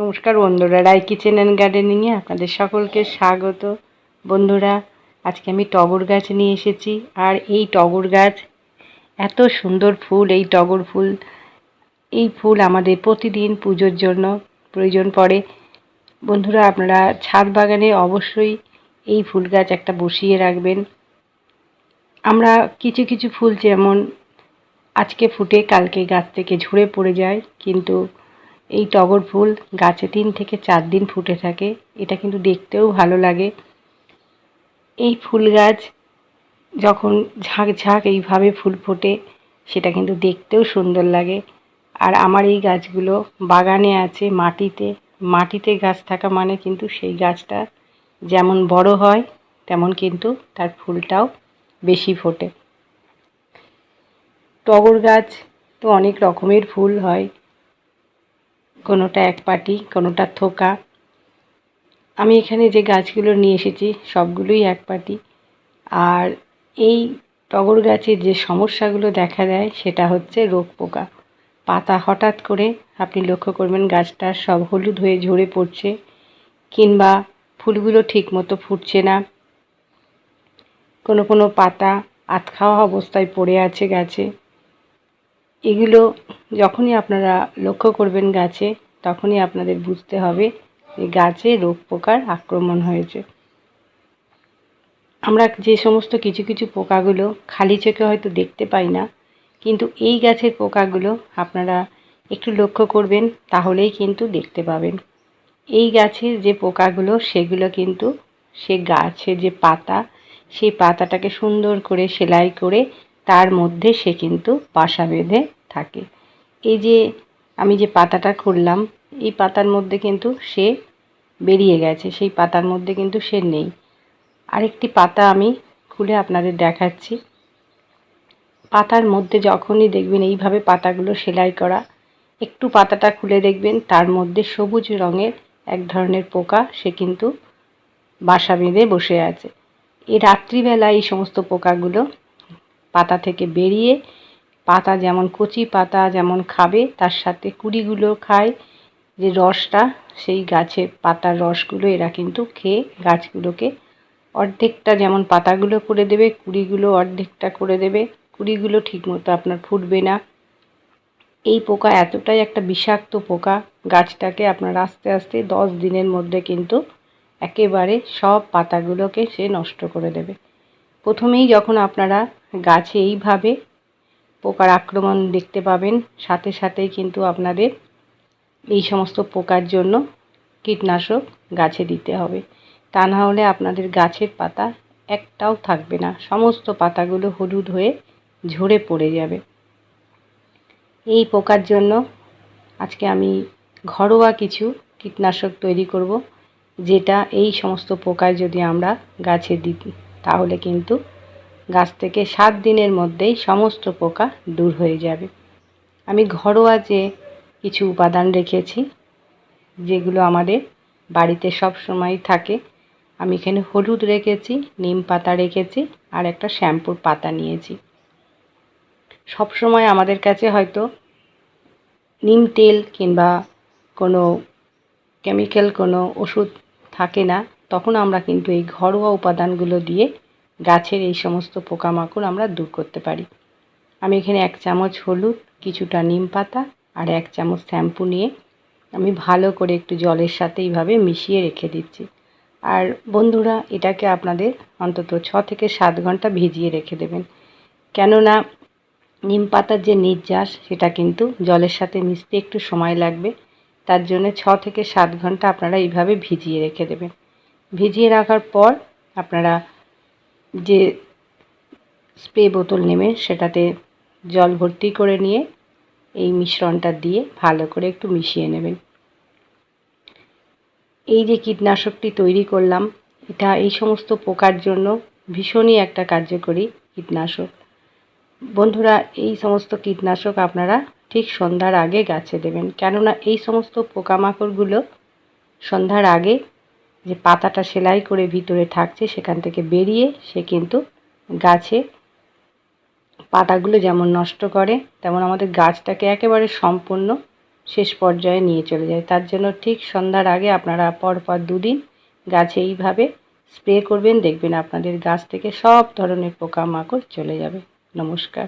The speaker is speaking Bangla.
নমস্কার বন্ধুরা রায় কিচেন অ্যান্ড গার্ডেনিংয়ে আপনাদের সকলকে স্বাগত। বন্ধুরা, আজকে আমি টগর গাছ নিয়ে এসেছি, আর এই টগর গাছ, এত সুন্দর ফুল, এই টগর ফুল, এই ফুল আমাদের প্রতিদিন পুজোর জন্য প্রয়োজন পড়ে। বন্ধুরা, আপনারা ছাদ বাগানে অবশ্যই এই ফুল গাছ একটা বসিয়ে রাখবেন। আমরা কিছু কিছু ফুল যেমন আজকে ফুটে, কালকে গাছ থেকে ঝরে পড়ে যায়, কিন্তু এই টগর ফুল গাছে তিন থেকে চার দিন ফুটে থাকে। এটা কিন্তু দেখতেও ভালো লাগে। এই ফুল গাছ যখন ঝাঁক ঝাঁক এইভাবে ফুল ফোটে, সেটা কিন্তু দেখতেও সুন্দর লাগে। আর আমার এই গাছগুলো বাগানে আছে মাটিতে। মাটিতে গাছ থাকা মানে কিন্তু সেই গাছটা যেমন বড় হয়, তেমন কিন্তু তার ফুলটাও বেশি ফোটে। টগর গাছ তো অনেক রকমের ফুল হয়। কোনোটা এক পাটি, কোনোটা থোকা। আমি এখানে যে গাছগুলো নিয়ে এসেছি, সবগুলোই এক পাটি। আর এই টগর গাছে যে সমস্যাগুলো দেখা দেয়, সেটা হচ্ছে রোগ পোকা। পাতা হঠাৎ করে, আপনি লক্ষ্য করবেন গাছটা সব হলুদ হয়ে ঝরে পড়ছে, কিংবা ফুলগুলো ঠিক মতো ফুটছে না। কোনো কোনো পাতা আতখাওয়া অবস্থায় পড়ে আছে গাছে। এগুলো যখনই আপনারা লক্ষ্য করবেন গাছে, তখনই আপনাদের বুঝতে হবে যে গাছে রোগ পোকার আক্রমণ হয়েছে। আমরা যে সমস্ত কিছু কিছু পোকাগুলো খালি চোখে হয়তো দেখতে পাই না, কিন্তু এই গাছের পোকাগুলো আপনারা একটু লক্ষ্য করবেন, তাহলেই কিন্তু দেখতে পাবেন। এই গাছের যে পোকাগুলো, সেগুলো কিন্তু সে গাছের যে পাতা, সেই পাতাটাকে সুন্দর করে সেলাই করে তার মধ্যে সে কিন্তু বাসা বেঁধে থাকে। এই যে আমি যে পাতাটা খুললাম এই পাতার মধ্যে কিন্তু সে বেরিয়ে গেছে, সেই পাতার মধ্যে কিন্তু সে নেই। আরেকটি পাতা আমি খুলে আপনাদের দেখাচ্ছি। পাতার মধ্যে যখনই দেখবেন এইভাবে পাতাগুলো সেলাই করা, একটু পাতাটা খুলে দেখবেন, তার মধ্যে সবুজ রঙের এক ধরনের পোকা সে কিন্তু বাসা বেঁধে বসে আছে। এই রাত্রিবেলা এই সমস্ত পোকাগুলো পাতা থেকে বেরিয়ে পাতা যেমন কচি পাতা যেমন খাবে, তার সাথে কুড়িগুলো খায়। যে রসটা, সেই গাছের পাতার রসগুলো এরা কিন্তু খেয়ে গাছগুলোকে অর্ধেকটা যেমন পাতাগুলো করে দেবে, কুড়িগুলো অর্ধেকটা করে দেবে। কুড়িগুলো ঠিকমতো আপনার ফুটবে না। এই পোকা এতটাই একটা বিষাক্ত পোকা, গাছটাকে আপনার আস্তে আস্তে দশ দিনের মধ্যে কিন্তু একেবারে সব পাতাগুলোকে সে নষ্ট করে দেবে। প্রথমেই যখন আপনারা গাছে এইভাবে পোকার আক্রমণ দেখতে পাবেন। সাথে সাথেই কিন্তু আপনাদের এই সমস্ত পোকার জন্য কীটনাশক গাছে দিতে হবে। তা না হলে আপনাদের গাছের পাতা একটাও থাকবে না। সমস্ত পাতাগুলো হলুদ হয়ে ঝরে পড়ে যাবে। এই পোকার জন্য আজকে আমি ঘরোয়া কিছু কীটনাশক তৈরি করব, যেটা এই সমস্ত পোকায় যদি আমরা গাছে দিই, তাহলে কিন্তু গাছ থেকে সাত দিনের মধ্যেই সমস্ত পোকা দূর হয়ে যাবে। আমি ঘরোয়া যে কিছু উপাদান রেখেছি, যেগুলো আমাদের বাড়িতে সব সময় থাকে, আমি এখানে হলুদ রেখেছি, নিম পাতা রেখেছি আর একটা শ্যাম্পুর পাতা নিয়েছি। সব সময় আমাদের কাছে হয়তো নিম তেল কিংবা কোনো কেমিক্যাল কোনো ওষুধ থাকে না, তখন আমরা কিন্তু এই ঘরোয়া উপাদানগুলো দিয়ে গাছের এই সমস্ত পোকামাকড় আমরা দূর করতে পারি। আমি এখানে এক চামচ হলুদ, কিছুটা নিম পাতা আর এক চামচ শ্যাম্পু নিয়ে আমি ভালো করে একটু জলের সাথে এইভাবে মিশিয়ে রেখে দিচ্ছি। আর বন্ধুরা, এটাকে আপনাদের অন্তত ছ থেকে সাত ঘণ্টা ভিজিয়ে রেখে দেবেন। কেননা নিম পাতার যে নির্যাস, সেটা কিন্তু জলের সাথে মিশতে একটু সময় লাগবে। তার জন্য ছ থেকে সাত ঘণ্টা আপনারা এইভাবে ভিজিয়ে রেখে দেবেন। ভিজিয়ে রাখার পর আপনারা যে স্প্রে বোতল নেবে সেটাতে জল ভর্তি করে নিয়ে এই মিশ্রণটা দিয়ে ভালো করে একটু মিশিয়ে নেবেন। এই যে কীটনাশকটি তৈরি করলাম, এটা এই সমস্ত পোকার জন্য ভীষণই একটা কার্যকরী কীটনাশক। বন্ধুরা, এই সমস্ত কীটনাশক আপনারা ঠিক সন্ধ্যার আগে গাছে দেবেন। কেননা এই সমস্ত পোকামাকড়গুলো সন্ধ্যার আগে যে পাতাটা সেলাই করে ভিতরে থাকছে, সেখান থেকে বেরিয়ে সে কিন্তু গাছে পাতাগুলো যেমন নষ্ট করে, তেমন আমাদের গাছটাকে একেবারে সম্পূর্ণ শেষ পর্যায়ে নিয়ে চলে যায়। তার জন্য ঠিক সন্ধ্যার আগে আপনারা পরপর দুদিন গাছে এইভাবে স্প্রে করবেন, দেখবেন আপনাদের গাছ থেকে সব ধরনের পোকামাকড় চলে যাবে। নমস্কার।